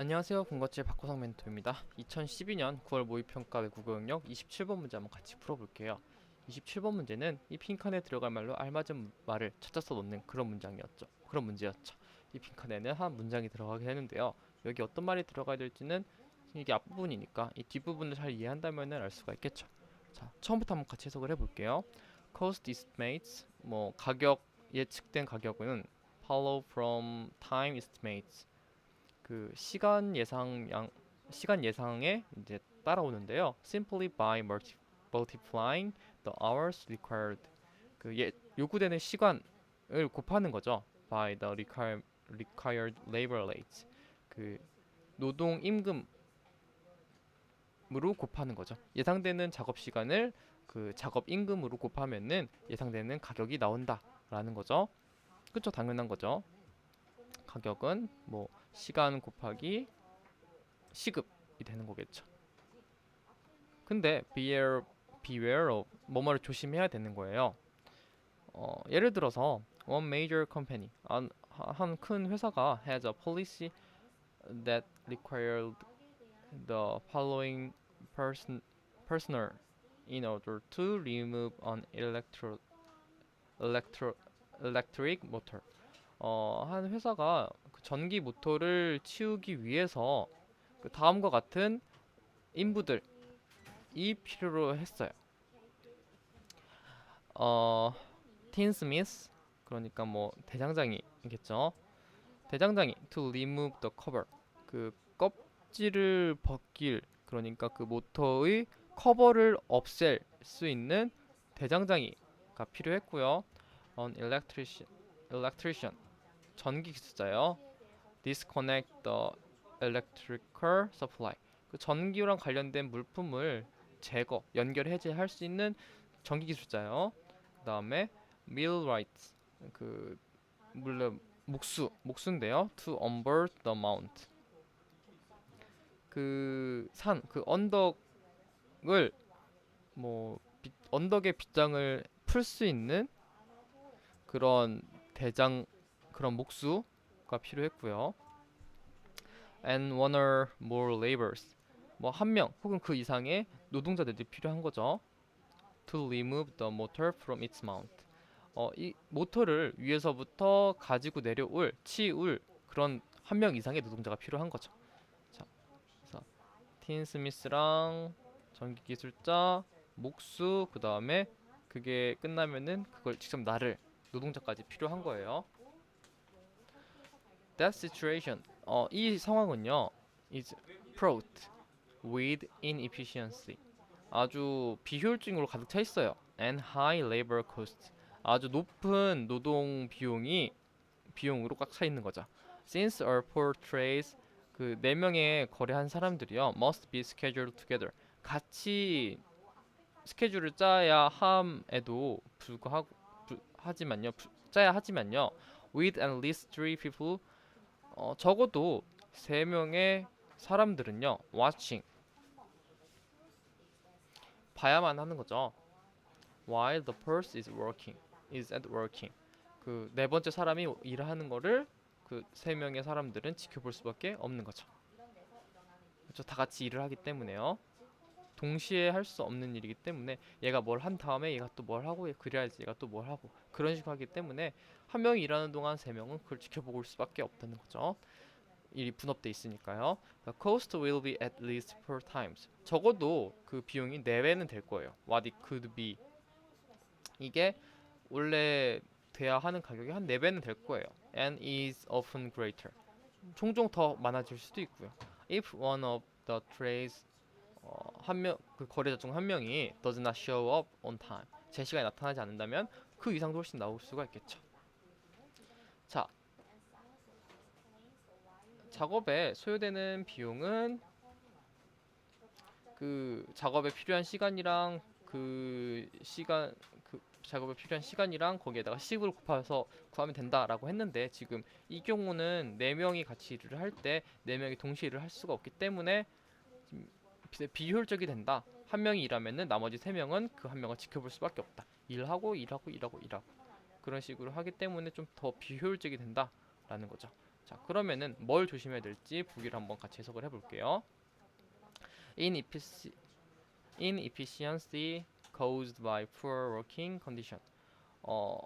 안녕하세요. 군것질 박호성 멘토입니다. 2012년 9월 모의평가 외국어 영역 27번 문제 한번 같이 풀어볼게요. 27번 문제는 이 빈칸에 들어갈 말로 알맞은 말을 찾아서 놓는 그런 문장이었죠. 그런 문제였죠. 이 빈칸에는 한 문장이 들어가게 되는데요. 여기 어떤 말이 들어가야 될지는 이게 앞부분이니까 이 뒷부분을 잘 이해한다면 알 수가 있겠죠. 자, 처음부터 한번 같이 해석을 해볼게요. Cost estimates, 뭐 가격 예측된 가격은 follow from time estimates. 그 시간 예상 양 시간 예상에 이제 따라오는데요. Simply by multi, multiplying the hours required. 그 예, 요구되는 시간을 곱하는 거죠. By the require, required labor rate. 그 노동 임금으로 곱하는 거죠. 예상되는 작업 시간을 그 작업 임금으로 곱하면은 예상되는 가격이 나온다라는 거죠. 그쵸 당연한 거죠. 가격은 뭐 시간 곱하기 시급이 되는 거겠죠. 근데 beware, beware of 뭐뭐를 조심해야 되는 거예요. 어, 예를 들어서 one major company 한 큰 회사가 has a policy that required the following person personnel in order to remove an electro electro electric motor. 어, 한 회사가 그 전기 모터를 치우기 위해서 그 다음과 같은 인부들이 필요로 했어요. 어, 틴 스미스 그러니까 뭐 대장장이겠죠. 대장장이 to remove the cover 그 껍질을 벗길 그러니까 그 모터의 커버를 없앨 수 있는 대장장이가 필요했고요. an electrician electrician 전기 기술자요. Disconnect the electrical supply. 그 전기랑 관련된 물품을 제거, 연결 해제할 수 있는 전기 기술자요. 그다음에 millwright. 그 물론 목수, 목수인데요. to unburn the mount. 그 산, 그 언덕을 뭐 빗- 언덕의 빗장을 풀 수 있는 그런 대장 그런 목수 가 필요했고요. And one or more laborers. 뭐 한 명 혹은 그 이상의 노동자들이 필요한 거죠. To remove the motor from its mount. 어, 이 모터를 위에서부터 가지고 내려올, 치울 그런 한 명 이상의 노동자가 필요한 거죠. 자, 그래서 틴 스미스랑 전기 기술자, 목수, 그 다음에 그게 끝나면은 그걸 직접 나를 노동자까지 필요한 거예요. That situation, 어, 이 상황은요, is fraught with inefficiency. 아주 비효율적으로 가득 차 있어요. And high labor cost. 아주 높은 노동 비용이 비용으로 꽉 차 있는 거죠. Since all four trades 그 네 명의 거래한 사람들이요 must be scheduled together. 같이 스케줄을 짜야 함에도 불구하고 불- 하지만요 불- 짜야 하지만요 with at least three people 어, 적어도 세 명의 사람들은요 watching. 봐야만 하는 거죠. While the person is working is at working. 그 네 번째 사람이 일을 하는 거를 그 세 명의 사람들은 지켜볼 수밖에 없는 거죠. 그렇죠? 다 같이 일을 하기 때문에요 동시에 할 수 없는 일이기 때문에 얘가 뭘 한 다음에 얘가 또 뭘 하고 그래야지 얘가 또 뭘 하고 그런 식으로 하기 때문에 한 명이 일하는 동안 세 명은 그걸 지켜보고 있을 수밖에 없다는 거죠. 일이 분업돼 있으니까요. The cost will be at least four times. 적어도 그 비용이 네 배는 될 거예요. What it could be. 이게 원래 돼야 하는 가격이 한 네 배는 될 거예요. And is often greater. 종종 더 많아질 수도 있고요. If one of the trades 어, 한 명 그 거래자 중 한 명이 does not show up on time 제 시간에 나타나지 않는다면 그 이상도 훨씬 나올 수가 있겠죠. 자, 작업에 소요되는 비용은 그 작업에 필요한 시간이랑 그 시간 그 작업에 필요한 시간이랑 거기에다가 시급을 곱해서 구하면 된다라고 했는데 지금 이 경우는 네 명이 같이 일을 할때네 명이 동시에 일을 할 수가 없기 때문에 비- 비효율적이 된다. 한 명이 일하면은 나머지 세 명은 그 한 명을 지켜볼 수밖에 없다. 일하고 일하고 일하고 일하고 그런 식으로 하기 때문에 좀 더 비효율적이 된다라는 거죠. 자, 그러면은 뭘 조심해야 될지 보기를 한번 같이 해석을 해볼게요. Ineffici- Inefficiency caused by poor working condition. 어,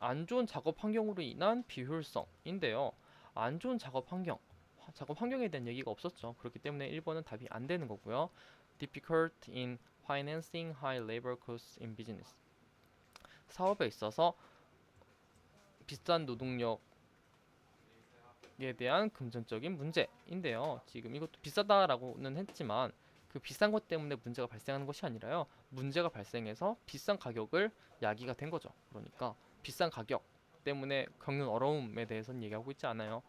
안 좋은 작업 환경으로 인한 비효율성인데요. 안 좋은 작업 환경, 화- 작업 환경에 대한 얘기가 없었죠. 그렇기 때문에 1번은 답이 안 되는 거고요. Difficult in financing high labor costs in business. 사업에 있어서 비싼 노동력에 대한 금전적인 문제인데요. 지금 이것도 비싸다라고는 했지만 그 비싼 것 때문에 문제가 발생하는 것이 아니라요. 문제가 발생해서 비싼 가격을 야기가 된 거죠. 그러니까 비싼 가격 때문에 겪는 어려움에 대해서는 얘기하고 있지 않아요.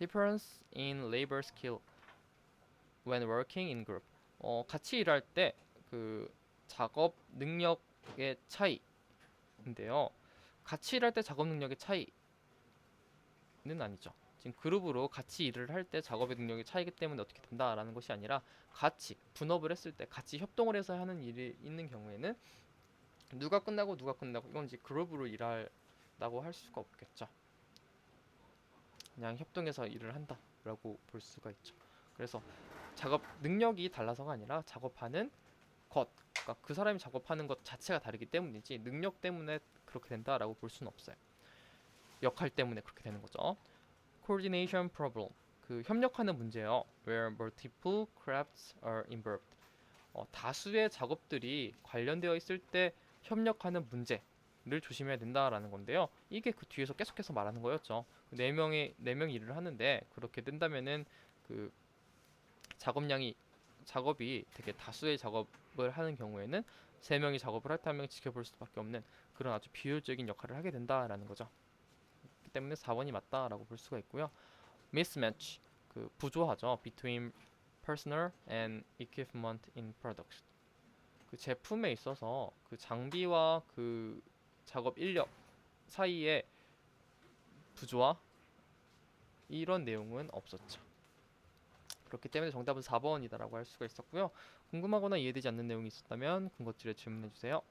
Difference in labor skill when working in group. 어, 같이 일할 때 그 작업 능력의 차이인데요. 같이 일할 때 작업 능력의 차이는 아니죠. 지금 그룹으로 같이 일을 할 때 작업의 능력의 차이기 때문에 어떻게 된다라는 것이 아니라 같이 분업을 했을 때 같이 협동을 해서 하는 일이 있는 경우에는 누가 끝나고 누가 끝나고 이건 이제 그룹으로 일한다고 할 수가 없겠죠. 그냥 협동해서 일을 한다라고 볼 수가 있죠. 그래서 작업 능력이 달라서가 아니라 작업하는 것, 그러니까 그 사람이 작업하는 것 자체가 다르기 때문이지 능력 때문에 그렇게 된다라고 볼 수는 없어요. 역할 때문에 그렇게 되는 거죠. Coordination problem, 그 협력하는 문제예요. Where multiple crafts are involved. 어, 다수의 작업들이 관련되어 있을 때 협력하는 문제 를 조심해야 된다라는 건데요. 이게 그 뒤에서 계속해서 말하는 거였죠. 네 명이 네 명이 일을 하는데 그렇게 된다면은 그 작업량이 작업이 되게 다수의 작업을 하는 경우에는 세 명이 작업을 할 때 한 명이 지켜볼 수밖에 없는 그런 아주 비효율적인 역할을 하게 된다라는 거죠. 그렇기 때문에 4번이 맞다라고 볼 수가 있고요. mismatch 그 부조하죠. between personnel and equipment in production. 그 제품에 있어서 그 장비와 그 작업 인력 사이에 부조화 이런 내용은 없었죠. 그렇기 때문에 정답은 4번이다라고 할 수가 있었고요. 궁금하거나 이해되지 않는 내용이 있었다면 근거줄에 질문해 주세요.